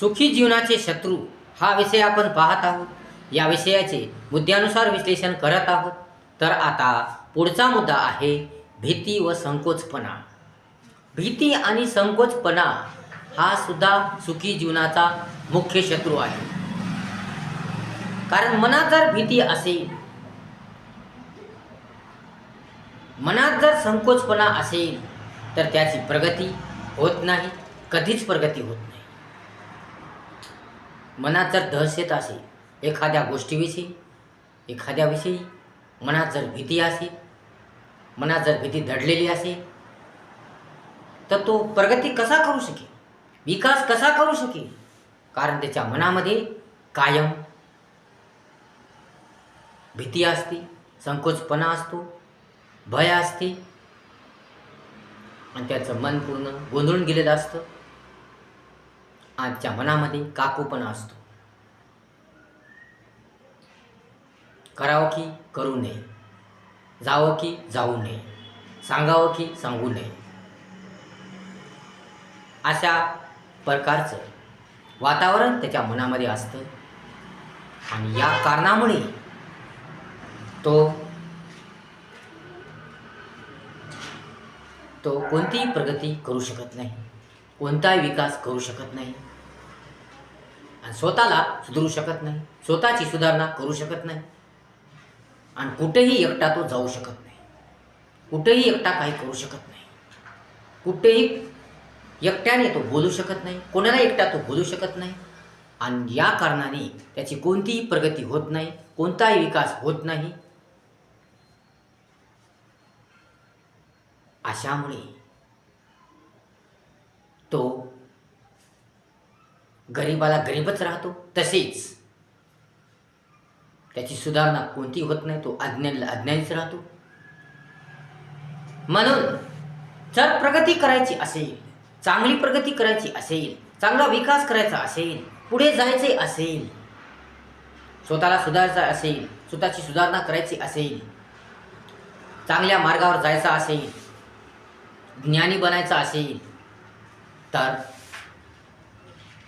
सुखी जीवनाचे शत्रू हा विषय आपण पाहत आहोत. या विषयाचे मुद्द्यानुसार विश्लेषण करत आहोत. तर आता पुढचा मुद्दा आहे भीती व संकोचपणा. भीती आणि संकोचपणा हा सुद्धा सुखी जीवनाचा मुख्य शत्रू आहे. कारण मनात जर भीती असेल मनात जर संकोचपणा असेल तर त्याची प्रगती होत नाही कधीच प्रगती होत नाही. मनात जर दहशत असेल एखाद्या गोष्टीविषयी एखाद्याविषयी मनात जर भीती असेल मनात जर भीती दडलेली असेल तर तो प्रगती कसा करू शकेल? विकास कसा करू शकेल? कारण त्याच्या मनामध्ये कायम भीती असते संकोचपणा असतो भय असते. आणि त्याचं मन पूर्ण गोंधळून गेलेलं असतं. आजच्या मनामध्ये काकूपणा असतो. करावं की करू नये. जावं की जाऊ नये. सांगावं की सांगू नये. अशा प्रकारचं वातावरण त्याच्या मनामध्ये असतं. आणि या कारणामुळे तो तो कोणतीही प्रगती करू शकत नाही. कोणताही विकास करू शकत नाही. आणि स्वतःला सुधरू शकत नाही. स्वतःची सुधारणा करू शकत नाही. आणि कुठेही एकटा तो जाऊ शकत नाही. कुठेही एकटा काही करू शकत नाही. कुठेही एकट्याने तो बोलू शकत नाही. कोणाला एकटा तो बोलू शकत नाही. आणि या कारणाने त्याची कोणतीही प्रगती होत नाही. कोणताही विकास होत नाही. अशामुळे तो गरीबाला गरीबच राहतो तसेच त्याची सुधारणा कोणती होत नाही तो अज्ञानीला अज्ञानीच राहतो. म्हणून जर प्रगती करायची असेल चांगली प्रगती करायची असेल चांगला विकास करायचा असेल पुढे जायचे असेल स्वतःला सुधारायचा असेल स्वतःची सुधारणा करायची असेल चांगल्या मार्गावर जायचं असेल ज्ञानी बनायचा असेल तर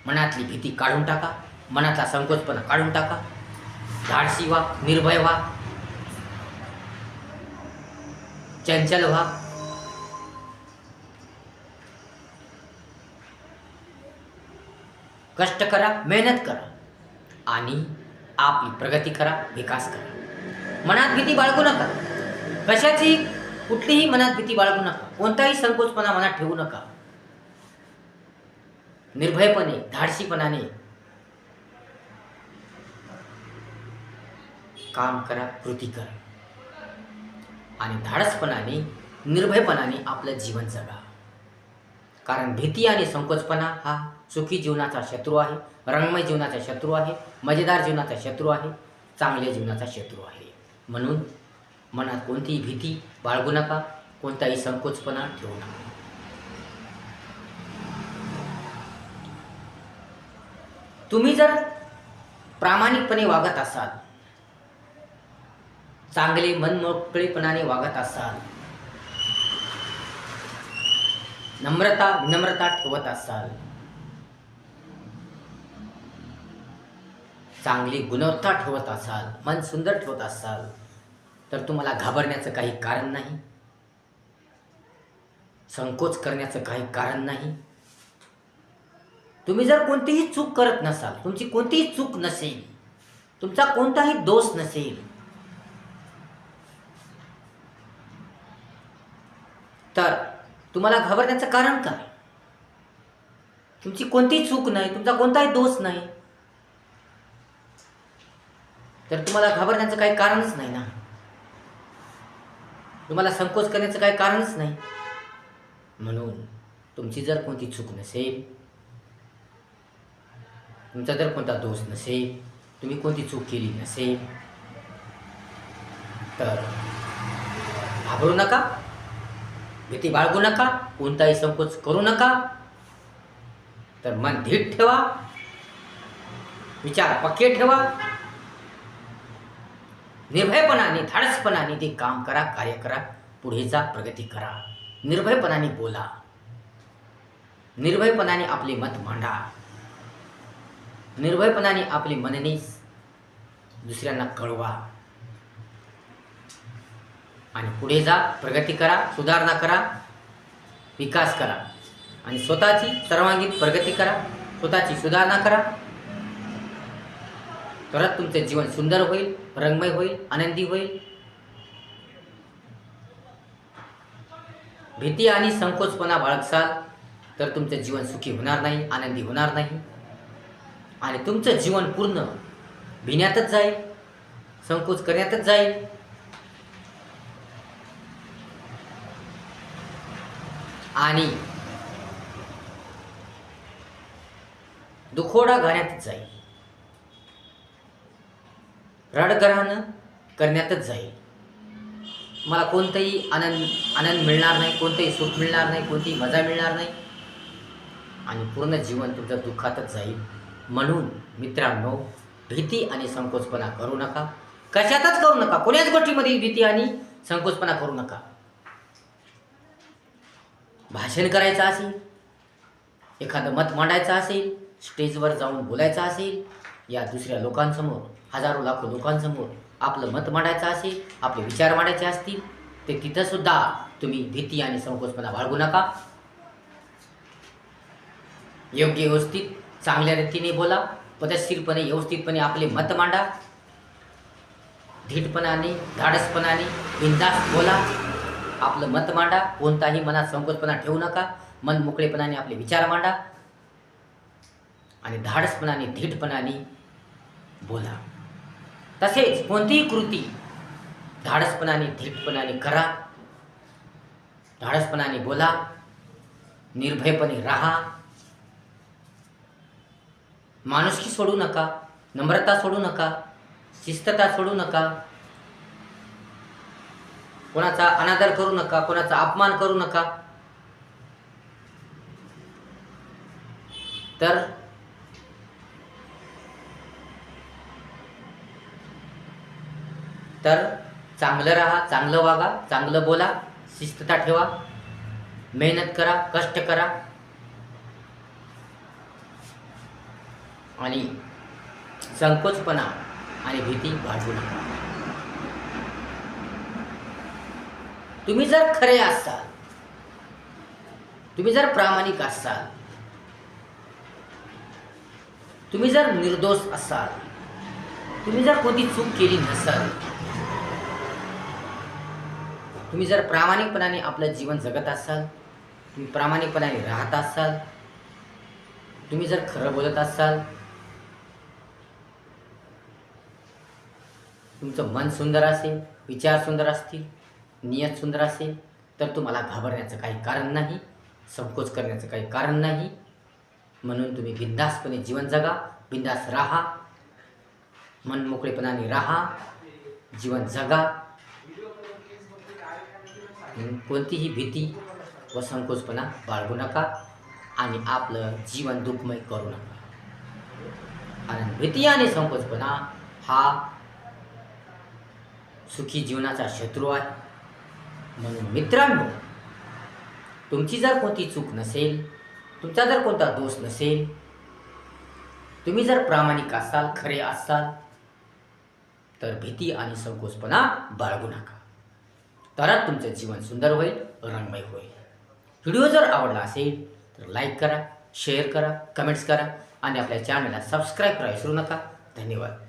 मनातली भीती काढून टाका मनातला संकोचपणा काढून टाका धाडसी व्हा निर्भय व्हा चंचल व्हा. कष्ट करा मेहनत करा आणि आपली प्रगती करा विकास करा. मनात भीती बाळगू नका. कशाची? कुठलीही मनात भीती बाळगू नका. कोणताही संकोचपणा मनात ठेवू नका. निर्भयपणे धाडसीपणाने. काम करा कृती करा. आणि धाडसपणाने निर्भयपणाने आपलं जीवन जगा. कारण भीती आणि संकोचपणा हा सुखी जीवनाचा शत्रू आहे रंगमय जीवनाचा शत्रू आहे मजेदार जीवनाचा शत्रू आहे चांगल्या जीवनाचा शत्रू आहे. म्हणून मनात कोणतीही भीती बाळगू नका कोणताही संकोचपणा ठेवू नका. तुम्ही जर प्रामाणिकपणे वागत असाल चांगले मनमोकळेपणाने वागत असाल नम्रता विनम्रता ठेवत असाल चांगली गुणवत्ता ठेवत असाल मन सुंदर ठेवत असाल तर तुम्हाला घाबरण्याचं काही कारण नाही संकोच करण्याचं काही कारण नाही. तुम्ही जर कोणतीही चूक करत नसाल तुमची कोणतीही चूक नसेल तुमचा कोणताही दोष नसेल तर तुम्हाला घाबरण्याचं कारण काय? तुमची कोणतीही चूक नाही तुमचा कोणताही दोष नाही तर तुम्हाला घाबरण्याचं काही कारणच नाही ना? तुम्हाला संकोच करण्याचं काही कारणच नाही? म्हणून तुमची जर कोणती चूक नसेल तुमचा जर कोणता दोष नसेल तुम्ही कोणती चूक केली नसेल तर घाबरू नका भीती बाळगू नका कोणताही संकोच करू नका. तर मन धीट ठेवा विचार पक्के ठेवा. निर्भयपणाने धाडसपणाने ते काम करा कार्य करा पुढे जा प्रगती करा. निर्भयपणाने बोला. निर्भयपणाने आपले मत मांडा. निर्भयपणाने आपली मननी दुसऱ्यांना कळवा. आणि पुढे जा प्रगती करा सुधारणा करा विकास करा. आणि स्वतःची सर्वांगीण प्रगती करा स्वतःची सुधारणा करा. तरच तुमचे जीवन सुंदर होईल रंगमय होईल आनंदी होईल. भीती आणि संकोचपणा बाळगसाल तर तुमचे जीवन सुखी होणार नाही आनंदी होणार नाही. आणि तुमचं जीवन पूर्ण भिण्यातच जाईल संकोच करण्यातच जाईल. आणि दुखोडा घाण्यातच जाईल. रडग्रहण करण्यातच जाईल. मला कोणतंही आनंद आनंद मिळणार नाही कोणतंही सुख मिळणार नाही कोणतीही मजा मिळणार नाही. आणि पूर्ण जीवन तुमचं दुःखातच जाईल. म्हणून मित्रांनो भीती आणि संकोचपणा करू नका. कशातच करू नका. कोण्याच गोष्टीमध्ये भीती आणि संकोचपणा करू नका. भाषण करायचं असेल एखादं मत मांडायचं असेल स्टेजवर जाऊन बोलायचं असेल या दुसऱ्या लोकांसमोर हजारो लाखो लोकांसमोर आपलं मत मांडायचं असेल आपले विचार मांडायचे असतील ते तिथंसुद्धा तुम्ही भीती आणि संकोचपणा बाळगू नका. योग्य व्यवस्थित चांगल्या रीतीने बोला पदशीरपणे व्यवस्थितपणे आपले मत मांडा. धीटपणाने धाडसपणाने बिंदास बोला. आपलं मत मांडा कोणताही मनात संकोचपणा ठेवू नका. मन मोकळेपणाने आपले विचार मांडा. आणि धाडसपणाने धीटपणाने बोला. तसेच कोणतीही कृती धाडसपणाने धीटपणाने करा. धाडसपणाने बोला. निर्भयपणे राहा. माणुसकी सोडू नका नम्रता सोडू नका शिस्तता सोडू नका कोणाचा अनादर करू नका कोणाचा अपमान करू नका. तर तर चांगलं राहा चांगलं वागा चांगलं बोला शिस्तता ठेवा मेहनत करा कष्ट करा. आणि संकोचपणा आणि भीती बाळगू नका. तुम्ही जर खरे असाल तुम्ही जर प्रामाणिक असाल तुम्ही जर निर्दोष असाल तुम्ही जर कोणती चूक केली नसाल तुम्ही जर प्रामाणिकपणाने आपलं जीवन जगत असाल तुम्ही प्रामाणिकपणाने राहत असाल तुम्ही जर खरं बोलत असाल तुमचं मन सुंदर असेल विचार सुंदर असतील नियत सुंदर असेल तर तुम्हाला घाबरण्याचं काही कारण नाही संकोच करण्याचं काही कारण नाही. म्हणून तुम्ही बिंदासपणे जीवन जगा बिंदास राहा मन मोकळेपणाने राहा जीवन जगा. कोणतीही भीती व संकोचपणा बाळगू नका आणि आपलं जीवन दुःखमय करू नका. कारण भीती आणि संकोचपणा हा सुखी जीवनाचा शत्रू आहे. म्हणून मित्रांनो तुमची जर कोणती चूक नसेल तुमचा जर कोणता दोष नसेल तुम्ही जर प्रामाणिक असाल खरे असाल तर भीती आणि संकोचपणा बाळगू नका. तरच तुमचं जीवन सुंदर होईल रंगमय होईल. व्हिडिओ जर आवडला असेल तर लाईक करा शेअर करा कमेंट्स करा आणि आपल्या चॅनलला सबस्क्राईब करा विसरू नका. धन्यवाद.